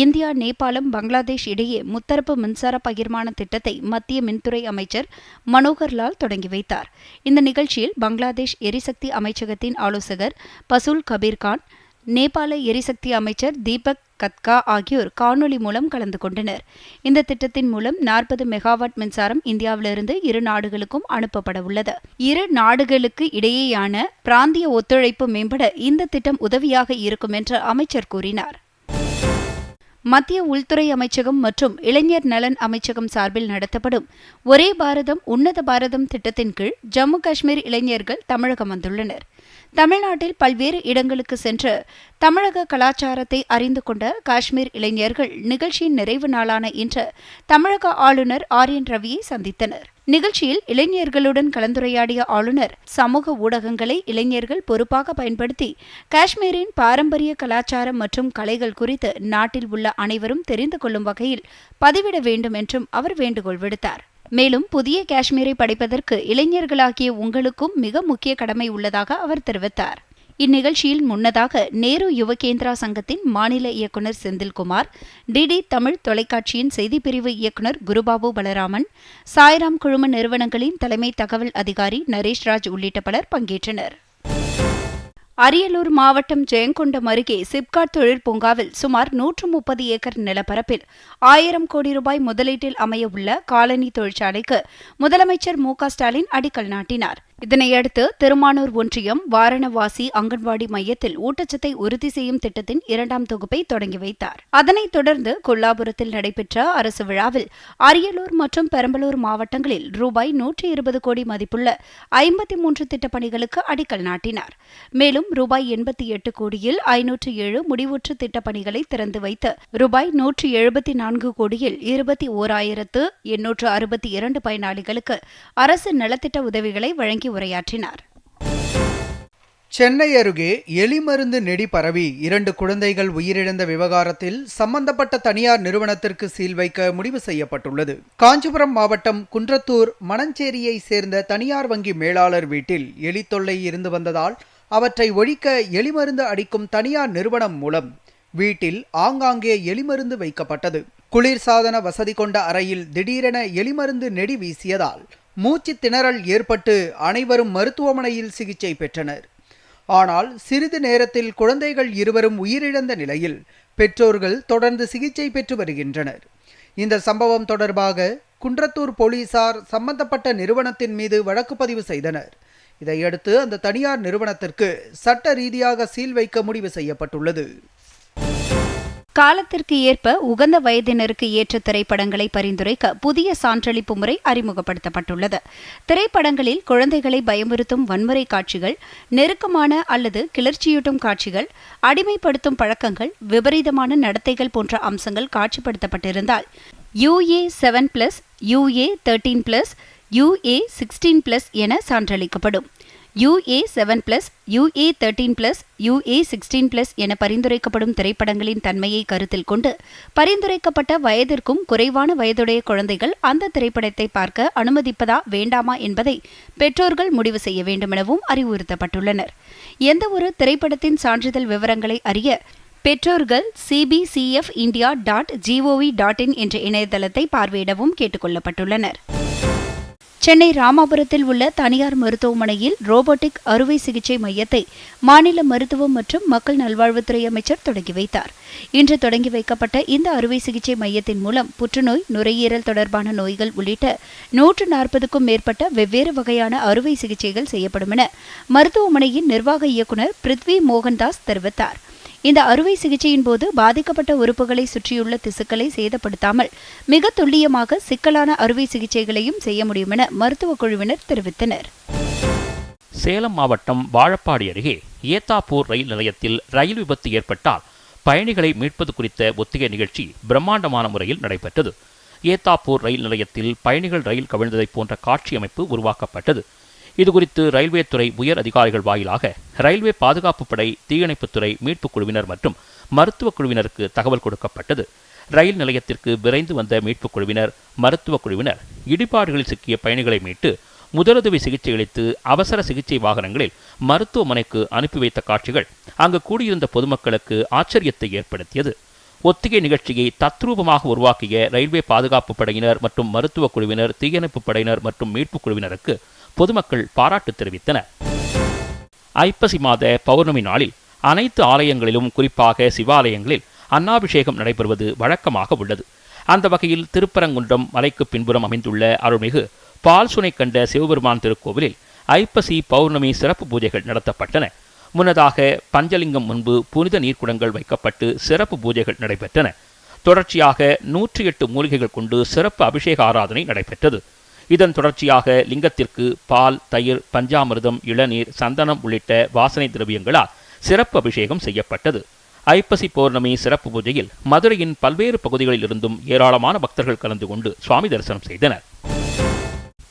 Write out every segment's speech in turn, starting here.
India நேபாளம் பங்களாதேஷ் இடையே முத்தரப்பு மின்சார பகிர்மான திட்டத்தை மத்திய மின்துறை அமைச்சர் மனோகர் லால் தொடங்கி வைத்தார். இந்த நிகழ்ச்சியில் பங்களாதேஷ் எரிசக்தி அமைச்சகத்தின் ஆலோசகர் பசூல் கபீர்கான் நேபாள எரிசக்தி அமைச்சர் தீபக் கத்கா ஆகியோர் காணொலி மூலம் கலந்து கொண்டனர். இந்த திட்டத்தின் மூலம் நாற்பது மெகாவாட் மின்சாரம் இந்தியாவிலிருந்து இரு நாடுகளுக்கும் அனுப்பப்பட உள்ளது. இரு நாடுகளுக்கு இடையேயான பிராந்திய ஒத்துழைப்பு மேம்பட இந்த திட்டம் உதவியாக இருக்கும் என்று அமைச்சர் கூறினார். மத்திய உள்துறை அமைச்சகம் மற்றும் இளைஞர் நலன் அமைச்சகம் சார்பில் நடத்தப்படும் ஒரே பாரதம் உன்னத பாரதம் திட்டத்தின் கீழ் ஜம்மு காஷ்மீர் இளைஞர்கள் தமிழகம் வந்துள்ளனர். தமிழ்நாட்டில் பல்வேறு இடங்களுக்கு சென்று தமிழக கலாச்சாரத்தை அறிந்து கொண்ட காஷ்மீர் இளைஞர்கள் நிகழ்ச்சியின் நிறைவு நாளான இன்று தமிழக ஆளுநர் ஆர் என் ரவியை சந்தித்தனர். நிகழ்ச்சியில் இளைஞர்களுடன் கலந்துரையாடிய ஆளுநர் சமூக ஊடகங்களை இளைஞர்கள் பொறுப்பாக பயன்படுத்தி காஷ்மீரின் பாரம்பரிய கலாச்சாரம் மற்றும் கலைகள் குறித்து நாட்டில் உள்ள அனைவரும் தெரிந்து கொள்ளும் வகையில் பதிவிட வேண்டும் என்றும் அவர் வேண்டுகோள் விடுத்தார். மேலும் புதிய காஷ்மீரை படைப்பதற்கு இளைஞர்களாகிய உங்களுக்கும் மிக முக்கிய கடமை உள்ளதாக அவர் தெரிவித்தார். இந்நிகழ்ச்சியில் முன்னதாக நேரு யுவகேந்திரா சங்கத்தின் மாநில இயக்குநர் செந்தில்குமார் டிடி தமிழ் தொலைக்காட்சியின் செய்திப்பிரிவு இயக்குநர் குருபாபு பலராமன் சாய்ராம் குழும நிறுவனங்களின் தலைமை தகவல் அதிகாரி நரேஷ்ராஜ் உள்ளிட்ட பலர் பங்கேற்றனர். அரியலூர் மாவட்டம் ஜெயங்கொண்டம் அருகே சிப்காட் தொழில் பூங்காவில் சுமார் நூற்று முப்பது ஏக்கர் நிலப்பரப்பில் ஆயிரம் கோடி ரூபாய் முதலீட்டில் அமையவுள்ள காலனி தொழிற்சாலைக்கு முதலமைச்சர் மு ஸ்டாலின் அடிக்கல் நாட்டினார். இதனையடுத்து திருமானூர் ஒன்றியம் வாரணவாசி அங்கன்வாடி மையத்தில் ஊட்டச்சத்தை உறுதி செய்யும் திட்டத்தின் இரண்டாம் தொகுப்பை தொடங்கி வைத்தார். அதனைத் தொடர்ந்து கொல்லாபுரத்தில் நடைபெற்ற அரசு விழாவில் அரியலூர் மற்றும் பெரம்பலூர் மாவட்டங்களில் ரூபாய் நூற்றி இருபது கோடி மதிப்புள்ள ஐம்பத்தி மூன்று திட்டப்பணிகளுக்கு அடிக்கல் நாட்டினார். மேலும் ரூபாய் எண்பத்தி எட்டு கோடியில் ஐநூற்று ஏழு முடிவுற்று திட்டப்பணிகளை திறந்து வைத்து ரூபாய் நூற்றி எழுபத்தி நான்கு கோடியில் இருபத்தி ஓர் ஆயிரத்து எண்ணூற்று அறுபத்தி இரண்டு பயனாளிகளுக்கு அரசு நலத்திட்ட உதவிகளை வழங்கி உரையாற்றினார். சென்னை அருகே எலி மருந்து நெடி பரவி இரண்டு குழந்தைகள் உயிரிழந்த விவகாரத்தில் சம்பந்தப்பட்ட தனியார் நிறுவனத்திற்கு சீல் வைக்க முடிவு செய்யப்பட்டுள்ளது. காஞ்சிபுரம் மாவட்டம் குன்றத்தூர் மணஞ்சேரியை சேர்ந்த தனியார் வங்கி மேலாளர் வீட்டில் எலி தொல்லை இருந்து வந்ததால் அவற்றை ஒழிக்க எலிமருந்து அடிக்கும் தனியார் நிறுவனம் மூலம் வீட்டில் ஆங்காங்கே எலிமருந்து வைக்கப்பட்டது. குளிர்சாதன வசதி கொண்ட அறையில் திடீரென எலிமருந்து நெடி வீசியதால் மூச்சு திணறல் ஏற்பட்டு அனைவரும் மருத்துவமனையில் சிகிச்சை பெற்றனர். ஆனால் சிறிது நேரத்தில் குழந்தைகள் இருவரும் உயிரிழந்த நிலையில் பெற்றோர்கள் தொடர்ந்து சிகிச்சை பெற்று வருகின்றனர். இந்த சம்பவம் தொடர்பாக குன்றத்தூர் போலீசார் சம்பந்தப்பட்ட நிறுவனத்தின் மீது வழக்கு பதிவு செய்தனர். இதையடுத்து அந்த தனியார் நிறுவனத்திற்கு சட்ட ரீதியாக சீல் வைக்க முடிவு செய்யப்பட்டுள்ளது. காலத்திற்கு ஏற்ப உகந்த வயதினருக்கு ஏற்ற திரைப்படங்களை பரிந்துரைக்க புதிய சான்றளிப்பு முறை அறிமுகப்படுத்தப்பட்டுள்ளது. திரைப்படங்களில் குழந்தைகளை பயமுறுத்தும் வன்முறை காட்சிகள் நெருக்கமான அல்லது கிளர்ச்சியூட்டும் காட்சிகள் அடிமைப்படுத்தும் பழக்கங்கள் விபரீதமான நடத்தைகள் போன்ற அம்சங்கள் காட்சிப்படுத்தப்பட்டிருந்தால் UA seven plus UA thirteen plus UA sixteen plus என சான்றளிக்கப்படும். UA seven plus UA thirteen plus UA sixteen plus என பரிந்துரைக்கப்படும் திரைப்படங்களின் தன்மையை கருத்தில் கொண்டு பரிந்துரைக்கப்பட்ட வயதிற்கும் குறைவான வயதுடைய குழந்தைகள் அந்த திரைப்படத்தை பார்க்க அனுமதிப்பதா வேண்டாமா என்பதை பெற்றோர்கள் முடிவு செய்ய வேண்டுமெனவும் அறிவுறுத்தப்பட்டுள்ளனர். எந்தவொரு திரைப்படத்தின் சான்றிதழ் விவரங்களை அறிய பெற்றோர்கள் CBCF India dot GOV dot in என்ற இணையதளத்தை பார்வையிடவும் கேட்டுக்கொள்ளப்பட்டுள்ளனர். சென்னை ராமாபுரத்தில் உள்ள தனியார் மருத்துவமனையில் ரோபோட்டிக் அறுவை சிகிச்சை மையத்தை மாநில மருத்துவம் மற்றும் மக்கள் நல்வாழ்வுத்துறை அமைச்சர் தொடங்கி வைத்தார். இன்று தொடங்கி வைக்கப்பட்ட இந்த அறுவை சிகிச்சை மையத்தின் மூலம் புற்றுநோய் நுரையீரல் தொடர்பான நோய்கள் உள்ளிட்ட நூற்று நாற்பதுக்கும் மேற்பட்ட வெவ்வேறு வகையான அறுவை சிகிச்சைகள் செய்யப்படும் என மருத்துவமனையின் நிர்வாக இயக்குநர் பிருத்வி மோகன்தாஸ் தெரிவித்தார். இந்த அறுவை சிகிச்சையின் போது பாதிக்கப்பட்ட உறுப்புகளை சுற்றியுள்ள திசுக்களை சேதப்படுத்தாமல் மிக துல்லியமாக சிக்கலான அறுவை சிகிச்சைகளையும் செய்ய முடியும் என மருத்துவ குழுவினர் தெரிவித்தனர். சேலம் மாவட்டம் வாழப்பாடி அருகே ஏத்தாப்பூர் ரயில் நிலையத்தில் ரயில் விபத்து ஏற்பட்டால் பயணிகளை மீட்பது குறித்த ஒத்திகை நிகழ்ச்சி பிரம்மாண்டமான முறையில் நடைபெற்றது. ஏத்தாப்பூர் ரயில் நிலையத்தில் பயணிகள் ரயில் கவிழ்ந்ததைப் போன்ற காட்சி அமைப்பு உருவாக்கப்பட்டது. இதுகுறித்து ரயில்வே துறை உயர் அதிகாரிகள் வாயிலாக ரயில்வே பாதுகாப்பு படை தீயணைப்புத்துறை மீட்புக் குழுவினர் மற்றும் மருத்துவக் குழுவினருக்கு தகவல் கொடுக்கப்பட்டது. ரயில் நிலையத்திற்கு விரைந்து வந்த மீட்புக் குழுவினர் மருத்துவக் குழுவினர் இடிபாடுகளில் சிக்கிய பயணிகளை மீட்டு முதலுதவி சிகிச்சை அளித்து அவசர சிகிச்சை வாகனங்களில் மருத்துவமனைக்கு அனுப்பி வைத்த காட்சிகள் அங்கு கூடியிருந்த பொதுமக்களுக்கு ஆச்சரியத்தை ஏற்படுத்தியது. ஒத்திகை நிகழ்ச்சியை தத்ரூபமாக உருவாக்கிய ரயில்வே பாதுகாப்பு படையினர் மற்றும் மருத்துவக் குழுவினர் தீயணைப்பு படையினர் மற்றும் மீட்புக் குழுவினருக்கு பொதுமக்கள் பாராட்டு தெரிவித்தனர். ஐப்பசி மாத பௌர்ணமி நாளில் அனைத்து ஆலயங்களிலும் குறிப்பாக சிவாலயங்களில் அன்னாபிஷேகம் நடைபெறுவது வழக்கமாக உள்ளது. அந்த வகையில் திருப்பரங்குன்றம் மலைக்கு பின்புறம் அமைந்துள்ள அருள்மிகு பால் சுனை கண்ட சிவபெருமான் திருக்கோவிலில் ஐப்பசி பௌர்ணமி சிறப்பு பூஜைகள் நடத்தப்பட்டன. முன்னதாக பஞ்சலிங்கம் முன்பு புனித நீர்க்குடங்கள் வைக்கப்பட்டு சிறப்பு பூஜைகள் நடைபெற்றன. தொடர்ச்சியாக நூற்றி எட்டு மூலிகைகள் கொண்டு சிறப்பு அபிஷேக ஆராதனை நடைபெற்றது. இதன் தொடர்ச்சியாக லிங்கத்திற்கு பால் தயிர் பஞ்சாமிர்தம் இளநீர் சந்தனம் உள்ளிட்ட வாசனை திரவியங்களால் சிறப்பு அபிஷேகம் செய்யப்பட்டது. ஐப்பசி பௌர்ணமி சிறப்பு பூஜையில் மதுரையின் பல்வேறு பகுதிகளில் இருந்தும் ஏராளமான பக்தர்கள் கலந்து கொண்டு சுவாமி தரிசனம் செய்தனர்.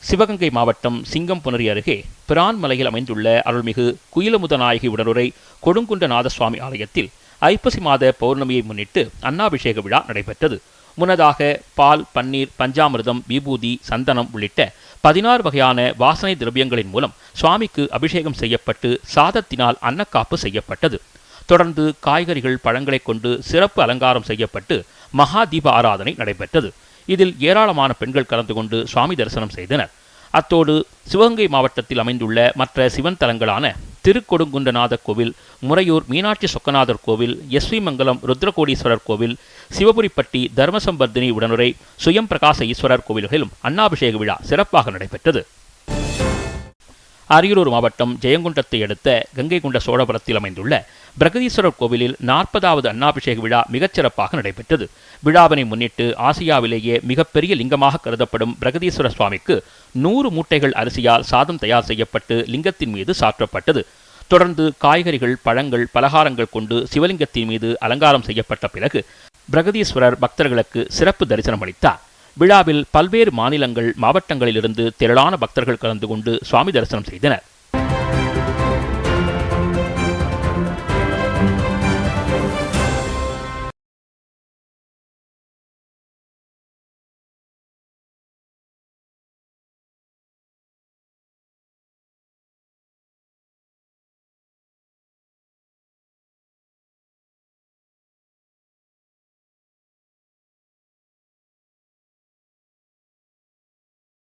சிவகங்கை மாவட்டம் சிங்கம்புணரி அருகே பிரான்மலையில் அமைந்துள்ள அருள்மிகு குயிலமுதநாயகி உடனுரை கொடுங்குண்டநாத சுவாமி ஆலயத்தில் ஐப்பசி மாத பௌர்ணமியை முன்னிட்டு அன்னாபிஷேக விழா நடைபெற்றது. முன்னதாக பால் பன்னீர் பஞ்சாமிர்தம் விபூதி சந்தனம் உள்ளிட்ட பதினாறு வகையான வாசனை திரவியங்களின் மூலம் சுவாமிக்கு அபிஷேகம் செய்யப்பட்டு சாதத்தினால் அன்னக்காப்பு செய்யப்பட்டது. தொடர்ந்து காய்கறிகள் பழங்களைக் கொண்டு சிறப்பு அலங்காரம் செய்யப்பட்டு மகா தீப ஆராதனை நடைபெற்றது. இதில் ஏராளமான பெண்கள் கலந்து கொண்டு சுவாமி தரிசனம் செய்தனர். அத்தோடு சிவகங்கை மாவட்டத்தில் அமைந்துள்ள மற்ற சிவன் தலங்களான திருக்கொடுங்குண்டநாத கோவில் முறையூர் மீனாட்சி சொக்கநாதர் கோவில் எஸ்வி மங்கலம் ருத்ரகோடீஸ்வரர் கோவில் சிவபுரிப்பட்டி தர்மசம்பர்தினி உடனுரை சுயம் பிரகாச ஈஸ்வரர் கோவில்களிலும் அன்னாபிஷேக விழா சிறப்பாக நடைபெற்றது. அரியலூர் மாவட்டம் ஜெயங்குண்டத்தை அடுத்த கங்கை கொண்ட சோழபுரத்தில் அமைந்துள்ள பிரகதீஸ்வரர் கோவிலில் நாற்பதாவது அன்னாபிஷேக விழா மிகச்சிறப்பாக நடைபெற்றது. விழாவினை முன்னிட்டு ஆசியாவிலேயே மிகப்பெரிய லிங்கமாக கருதப்படும் பிரகதீஸ்வர சுவாமிக்கு நூறு மூட்டைகள் அரிசியால் சாதம் தயார் செய்யப்பட்டு லிங்கத்தின் மீது சாற்றப்பட்டது. தொடர்ந்து காய்கறிகள் பழங்கள் பலகாரங்கள் கொண்டு சிவலிங்கத்தின் மீது அலங்காரம் செய்யப்பட்ட பிறகு பிரகதீஸ்வரர் பக்தர்களுக்கு சிறப்பு தரிசனம் அளித்தார் விழாவில் பல்வேறு மாநிலங்கள் மாவட்டங்களிலிருந்து திரளான பக்தர்கள் கலந்து கொண்டு சுவாமி தரிசனம் செய்தனர்.